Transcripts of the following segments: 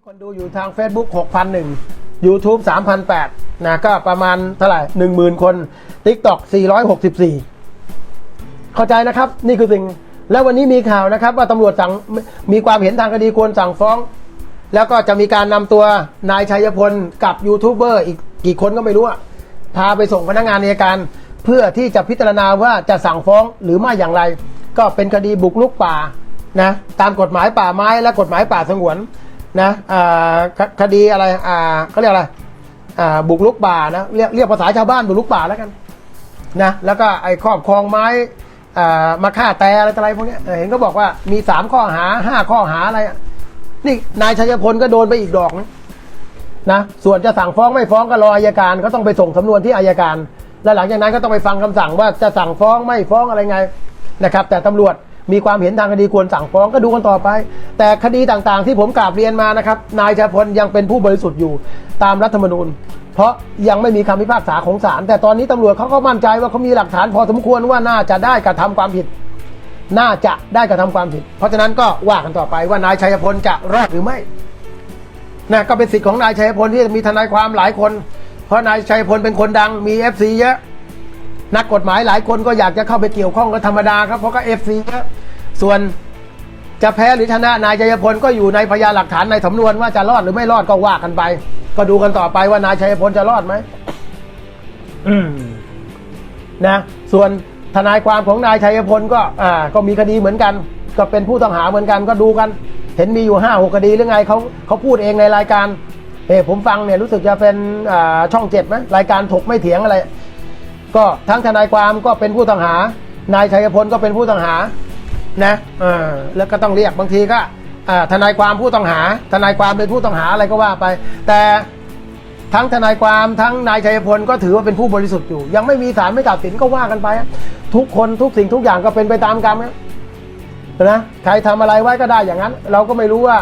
ีคนดูอยู่ทาง Facebook 6,001 YouTube 3,008นะก็ประมาณเท่าไหร่10,000 คน TikTok 464 เข้าใจนะครับ นี่คือสิ่ง แล้ววันนี้มีข่าวนะครับ ว่าตำรวจสั่งมีความเห็นทางคดีควรสั่งฟ้อง แล้วก็จะมีการนำตัวนายชัยพลกับยูทูบเบอร์อีกกี่คนก็ไม่รู้พาไปส่งพนักงานอัยการ เพื่อที่จะพิจารณาว่าจะสั่งฟ้องหรือไม่อย่างไร ก็เป็นคดีบุกรุกป่านะตามกฎหมายป่าไม้และกฎหมายป่าสงวน นะคดีอะไรอ่าเขาเรียกอะไรอ่าบุกรุกป่านะเรียกเรียกภาษาชาวบ้านบุกรุกป่าแล้วกันนะแล้วก็ไอ้ครอบครองไม้อ่ามาฆ่าแต่อะไรอะไรพวกนี้เห็นก็บอกว่ามีสามข้อหาห้าข้อหาอะไรนี่นายชัยพลก็โดนไปอีกดอกนะนะส่วนจะสั่งฟ้องไม่ฟ้องก็รออายการก็ต้องไปส่งสำนวนที่อายการ แล้วหลังจากนั้นก็ต้องไปฟังคำสั่งว่าจะสั่งฟ้องไม่ฟ้องอะไรไงนะครับ แต่ตำรวจ มีความเห็นทางคดีควรสั่งฟ้องก็ดูกันต่อไป แต่คดีต่างๆ ที่ผมกราบเรียนมานะครับนายชัยพลยังเป็นผู้บริสุทธิ์อยู่ตามรัฐธรรมนูญ เพราะยังไม่มีคำพิพากษาของศาลแต่ตอนนี้ตำรวจเขาก็มั่นใจว่าเขามีหลักฐานพอสมควรว่าน่าจะได้กระทำความผิด น่าจะได้กระทำความผิด เพราะฉะนั้นก็ว่ากันต่อไปว่านายชัยพลจะรอดหรือไม่นะก็เป็นสิทธิ์ของนายชัยพลที่จะมีทนายความหลายคน เพราะนายชัยพลเป็นคนดังมีเอฟซีเยอะ นักกฎหมายหลายคนก็อยากจะเข้าไปเกี่ยวข้องก็ธรรมดาครับเพราะก็เอฟซีเยอะส่วนจะแพ้หรือชนะนายชัยพลก็อยู่ในพยานหลักฐานในสำนวนว่าจะรอดหรือไม่รอดก็ว่ากันไป ก็ดูกันต่อไปว่านายชัยพลจะรอดไหมอืมนะส่วนทนายความของนายชัยพลก็ อ่า ก็มีคดีเหมือนกัน ก็เป็นผู้ต้องหาเหมือนกันก็ดูกัน เห็นมีอยู่ห้าหกคดีหรือไงเขาเขาพูดเองในรายการเออผมฟังเนี่ยรู้สึกจะเป็นอ่าช่องเจ็ดไหมรายการถกไม่เถียงอะไร ก็ทั้งทนายความก็เป็นผู้ต้องหา นายชัยพลก็เป็นผู้ต้องหานะเออแล้วก็ต้องเรียกบางทีก็อ่าทนายความผู้ต้องหา ทนายความเป็นผู้ต้องหาอะไรก็ว่าไป แต่ทั้งทนายความทั้งนายชัยพลก็ถือว่าเป็นผู้บริสุทธิ์อยู่ ยังไม่มีศาลไม่ตัดสินก็ว่ากันไป ทุกคนทุกสิ่งทุกอย่างก็เป็นไปตามกรรมนะใครทำอะไรไว้ก็ได้อย่างนั้น เราก็ไม่รู้ว่า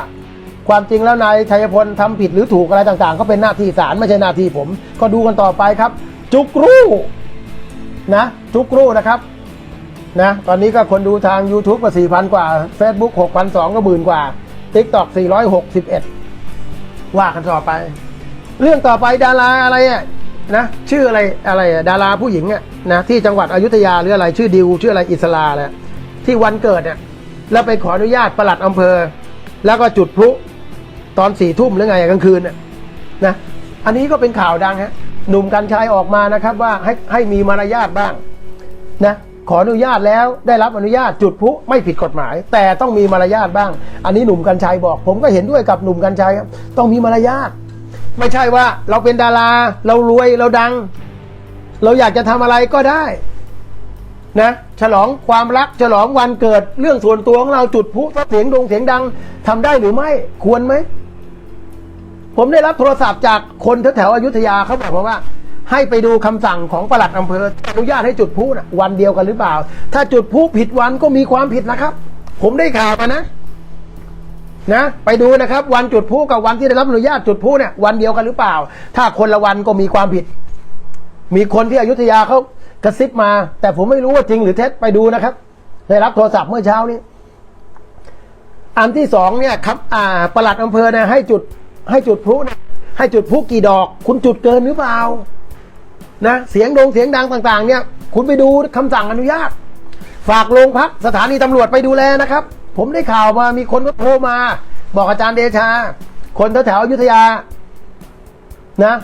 ความจริงแล้วนายชัยพลทำผิดหรือถูกอะไรต่างๆ ก็เป็นหน้าที่ศาลไม่ใช่หน้าที่ผม ก็ดูกันต่อไปครับ จุกรู้ นะจุกรูนะครับนะตอนนี้ก็คนดูทาง YouTube ก็4,000 กว่า Facebook 6,200 ก็หมื่นกว่า TikTok 461 ว่ากันต่อไป เรื่องต่อไปดาราอะไรอะนะชื่ออะไรอะไรอะดาราผู้หญิงอะนะที่จังหวัดอยุธยาหรืออะไรชื่อดิวชื่ออะไรอิสลาแหละที่วันเกิดเนี่ยแล้วไปขออนุญาตประหลัดอำเภอ แล้วก็จุดพลุตอนสี่ทุ่มหรือไงกลางคืนน่ะนะอันนี้ก็เป็นข่าวดังฮะ หนุ่มกัญชัยออกมานะครับว่าให้ให้มีมารยาทบ้างนะขออนุญาตแล้วได้รับอนุญาตจุดพุไม่ผิดกฎหมาย แต่ต้องมีมารยาทบ้าง อันนี้หนุ่มกัญชัยบอก ผมก็เห็นด้วยกับหนุ่มกัญชัยครับต้องมีมารยาทไม่ใช่ว่าเราเป็นดารา เรารวยเราดัง เราอยากจะทำอะไรก็ได้นะฉลองความรักฉลองวันเกิดเรื่องส่วนตัวของเราจุดพุเสียงดงเสียงดังทำได้หรือไม่ควรไหม ผมได้รับโทรศัพท์จากคนแถวๆอยุธยาเขาบอกผมว่า ให้ไปดูคำสั่งของปลัดอำเภออนุญาตให้จุดพลุนะวันเดียวกันหรือเปล่า ถ้าจุดพลุผิดวันก็มีความผิดนะครับ ผมได้ข่าวมานะนะไปดูนะครับ วันจุดพลุกับวันที่ได้รับอนุญาตจุดพลุเนี่ยวันเดียวกันหรือเปล่า ถ้าคนละวันก็มีความผิด มีคนที่อยุธยาเขากระซิบมา แต่ผมไม่รู้ว่าจริงหรือเท็จไปดูนะครับได้รับโทรศัพท์เมื่อเช้านี้ อันที่สองเนี่ยครับ อ่า ปลัดอำเภอเนี่ยให้จุด ให้จุดพลุนี่ยให้จุดพลุกี่ดอก คุณจุดเกินหรือเปล่านะเสียงดงเสียงดังต่าง ๆ เนี่ย คุณไปดูคำสั่งอนุญาต ฝากโรงพักสถานีตำรวจไปดูแลนะครับ ผมได้ข่าวมามีคนก็โทรมา บอกอาจารย์เดชา คนแถวๆอยุธยานะ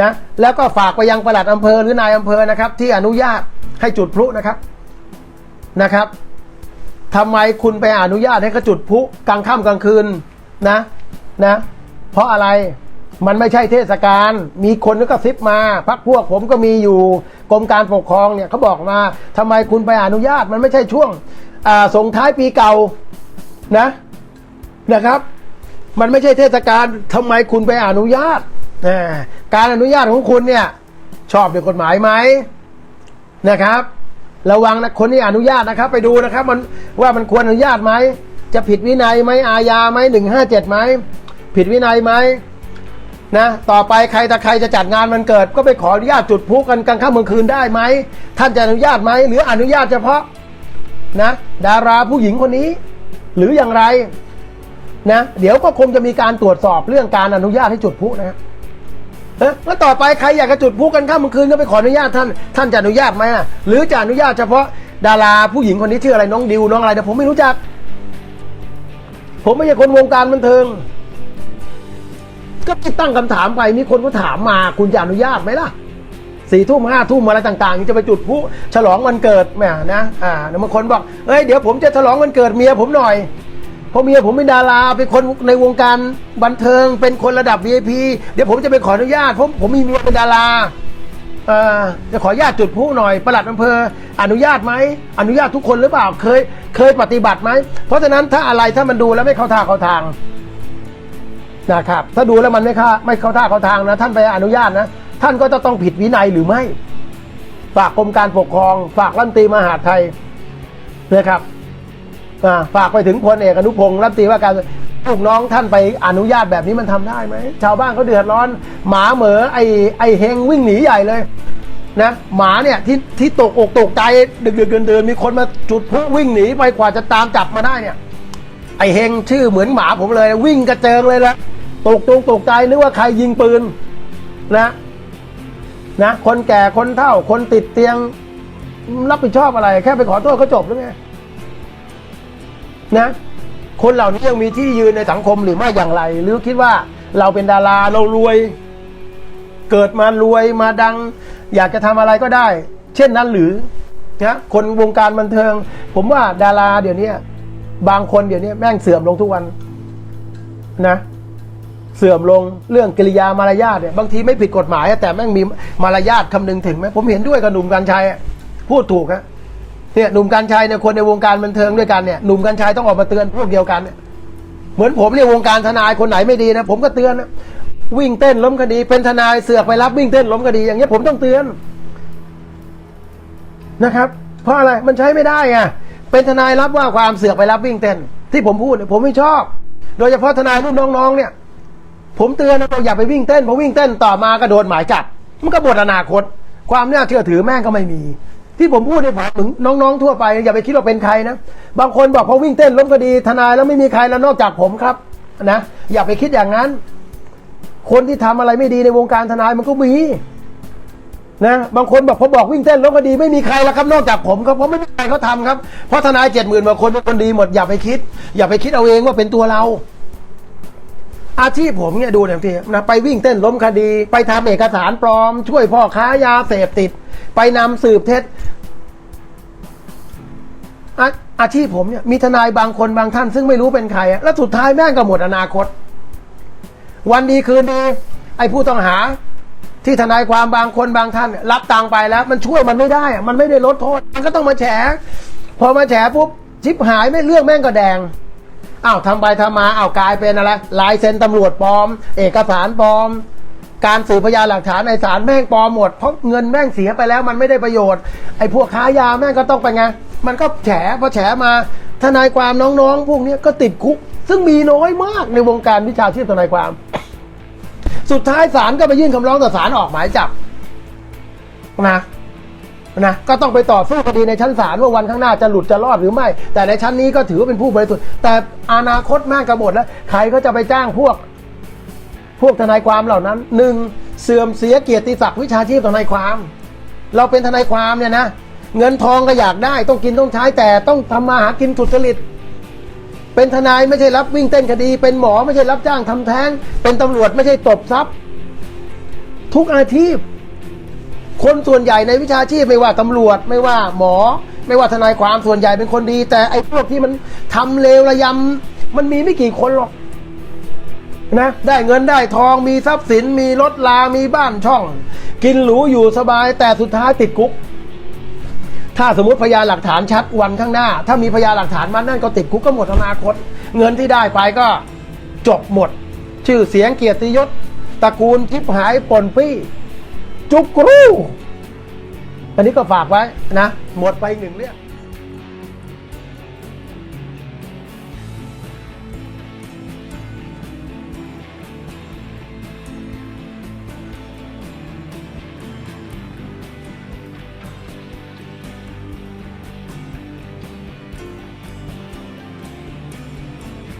นะแล้วก็ฝากไปยังประหลัดอำเภอหรือนายอำเภอนะครับ ที่อนุญาตให้จุดพลุนะครับนะครับทำไมคุณไปอนุญาตให้เขาจุดพลุกลางค่ำกลางคืนนะนะ เพราะอะไรมันไม่ใช่เทศกาล มีคนนึกกระซิบมา พักพวกผมก็มีอยู่ กรมการปกครองเนี่ยเขาบอกมาทำไมคุณไปอนุญาต มันไม่ใช่ช่วงส่งท้ายปีเก่านะนะครับ มันไม่ใช่เทศกาลทำไมคุณไปอนุญาต การอนุญาตของคุณเนี่ยชอบด้วยกฎหมายไหมนะครับ ระวังนะคนที่อนุญาตนะครับ ไปดูนะครับ มันว่ามันควรอนุญาตไหม จะผิดวินัยไหมอาญาไหมหนึ่งห้าเจ็ดไหม ผิดวินัยไหมนะต่อไปใครแต่ใครจะจัดงานมันเกิด ก็ไปขออนุญาตจุดพลุกันกลางค่ำกลางคืนได้ไหมท่านจะอนุญาตไหมหรืออนุญาตเฉพาะนะดาราผู้หญิงคนนี้ หรืออย่างไรนะเดี๋ยวก็คงจะมีการตรวจสอบเรื่องการอนุญาตให้จุดพลุนะฮะแล้วต่อไปใครอยากจะจุดพลุกันข้ามกลางคืนก็ไปขออนุญาตท่านท่านจะอนุญาตไหมอะหรือจะอนุญาตเฉพาะดาราผู้หญิงคนนี้ชื่ออะไรน้องดิวน้องอะไรแต่ผมไม่รู้จัก ผมไม่ใช่คนวงการบันเทิง ก็ตั้งคำถามไปมีคนก็ถามมาคุณจะอนุญาตไหมล่ะสี่ทุ่มห้าทุ่มอะไรต่างๆ จะไปจุดพลุฉลองวันเกิดแหมนะอ่าบางคนบอกเอ้ยเดี๋ยวผมจะฉลองวันเกิดเมียผมหน่อยเพราะเมียผมเป็นดาราเป็นคนในวงการบันเทิง เป็นคนระดับ VIP เดี๋ยวผมจะไปขออนุญาตเพราะผมมีเมียเป็นดาราเออจะขออนุญาตจุดพลุหน่อยประหลัดอำเภอ อนุญาตไหมอนุญาตทุกคนหรือเปล่าเคยเคยปฏิบัติไหมเพราะฉะนั้นถ้าอะไรถ้ามันดูแล้วไม่เข้าท่าเข้าทาง นะครับถ้าดูแล้วมันไม่เข้าไม่เข้าท่าเข้าทางนะ ท่านไปอนุญาตนะ ท่านก็จะต้องผิดวินัยหรือไม่ ฝากกรมการปกครอง ฝากรัฐมนตรีมหาดไทยนะครับฝากไปถึงพลเอกอนุพงศ์รัฐมนตรีว่าการลูกน้องท่านไปอนุญาตแบบนี้มันทำได้ไหมชาวบ้านเขาเดือดร้อน หมาเหมอไอไอเฮงวิ่งหนีใหญ่เลยนะหมาเนี่ยที่ที่ตกอกตกใจดึกดึกเดินเดินมีคนมาจุดพลุวิ่งหนีไปกว่าจะตามจับมาได้เนี่ย ไอเฮงชื่อเหมือนหมาผมเลย วิ่งกระเจิงเลยนะ ตกตรงตกใจนึกว่าใครยิงปืนนะนะ คนแก่คนเฒ่า คนติดเตียง รับผิดชอบอะไร แค่ไปขอโทษก็จบแล้วไงนะ คนเหล่านี้ยังมีที่ยืนในสังคมหรือไม่อย่างไร หรือคิดว่าเราเป็นดาราเรารวย เกิดมารวยมาดัง อยากจะทำอะไรก็ได้ เช่นนั้นหรือนะคนวงการบันเทิง ผมว่าดาราเดี๋ยวนี้บางคนเดี๋ยวนี้แม่งเสื่อมลงทุกวันนะ เสื่อมลงเรื่องกิริยามารยาทเนี่ยบางทีไม่ผิดกฎหมายแต่แม่งมีมารยาทคำนึงถึงไหมผมเห็นด้วยกับหนุ่มกัญชัยพูดถูกฮะเนี่ยหนุ่มกัญชัยเนี่ยคนในวงการบันเทิงด้วยกันเนี่ยหนุ่มกัญชัยต้องออกมาเตือนพวกเดียวกันเนี่ยเหมือนผมเนี่ยวงการทนายคนไหนไม่ดีนะผมก็เตือนนะวิ่งเต้นล้มคดี เป็นทนายเสือกไปรับวิ่งเต้นล้มคดี อย่างเงี้ยผมต้องเตือนนะครับ เพราะอะไรมันใช้ไม่ได้ไงเป็นทนายรับว่าความเสือกไปรับวิ่งเต้น ที่ผมพูดเนี่ยผมไม่ชอบ โดยเฉพาะทนายรุ่นน้องๆเนี่ย ผมเตือนนะบอกอย่าไปวิ่งเต้นเพราะวิ่งเต้นต่อมาก็โดนหมายจับมันก็บทอนาคต ความน่าเชื่อถือแม่งก็ไม่มี ที่ผมพูดในผมถึงน้องๆทั่วไป อย่าไปคิดว่าเป็นใครนะบางคนบอกพอวิ่งเต้นล้มคดีทนายแล้วไม่มีใครแล้วนอกจากผมครับนะอย่าไปคิดอย่างนั้น คนที่ทำอะไรไม่ดีในวงการทนายมันก็มีนะบางคนบอกพอบอกวิ่งเต้นล้มคดีไม่มีใครแล้วครับนอกจากผมครับเพราะไม่มีใครเขาทำครับเพราะทนายเจ็ดหมื่นกว่าคนเป็นคนดีหมดอย่าไปคิด อย่าไปคิดเอาเองว่าเป็นตัวเรา อาชีพผมเนี่ยดูเนี่ยพี่นะไปวิ่งเต้นล้มคดี ไปทำเอกสารปลอม ช่วยพ่อค้ายาเสพติด ไปนำสืบเท็จอาอาชีพผมเนี่ยมีทนายบางคนบางท่าน ซึ่งไม่รู้เป็นใคร แล้วสุดท้ายแม่งก็หมดอนาคต วันดีคืนดีไอ้ผู้ต้องหา ที่ทนายความบางคนบางท่าน รับตังไปแล้ว มันช่วยมันไม่ได้มันไม่ได้ลดโทษ มันก็ต้องมาแฉพอมาแฉปุ๊บชิบหายไม่เรื่องแม่งก็แดง อ้าวทำไปทำมาอ้าวกลายเป็นอะไรลายเซ็นตำรวจปลอม เอกสารปลอม การสืบพยานหลักฐานในศาลแม่งปลอมหมดเพราะเงินแม่งเสียไปแล้วมันไม่ได้ประโยชน์ไอ้พวกค้ายาแม่งก็ต้องไปไงมันก็แฉพอแฉมาทนายความน้องๆ พวกนี้ก็ติดคุก ซึ่งมีน้อยมากในวงการวิชาชีพทนายความ สุดท้ายศาลก็ไปยื่นคำร้องต่อศาลออกหมายจับนะ นะก็ต้องไปต่อสู้คดีในชั้นศาลว่าวันข้างหน้าจะหลุดจะรอดหรือไม่ แต่ในชั้นนี้ก็ถือว่าเป็นผู้บริสุทธิ์แต่อนาคตแม่งกระหมดแล้วใครก็จะไปจ้างพวก พวกทนายความเหล่านั้นหนึ่งเสื่อมเสียเกียรติศักดิ์วิชาชีพทนายความ เราเป็นทนายความเนี่ยนะเงินทองก็อยากได้ต้องกินต้องใช้แต่ต้องทำมาหากินสุจริตเป็นทนายไม่ใช่รับวิ่งเต้นคดี เป็นหมอไม่ใช่รับจ้างทำแท้ง เป็นตำรวจไม่ใช่ตบทรัพย์ ทุกอาชีพ คนส่วนใหญ่ในวิชาชีพไม่ว่าตำรวจไม่ว่าหมอ ไม่ว่าทนายความส่วนใหญ่เป็นคนดี แต่ไอ้พวกที่มันทำเลวระยำมันมีไม่กี่คนหรอกนะได้เงินได้ทองมีทรัพย์สินมีรถลา มีบ้านช่อง กินหรูอยู่สบายแต่สุดท้ายติดคุก ถ้าสมมติพยานหลักฐานชัดวันข้างหน้า ถ้ามีพยานหลักฐานมันนั่นก็ติดคุกก็หมดอนาคต เงินที่ได้ไปก็จบหมด ชื่อเสียงเกียรติยศตระกูลทิพหายปนปี้ จุกรูอันนี้ก็ฝากไว้นะ หมดไปอีกหนึ่งเรื่อง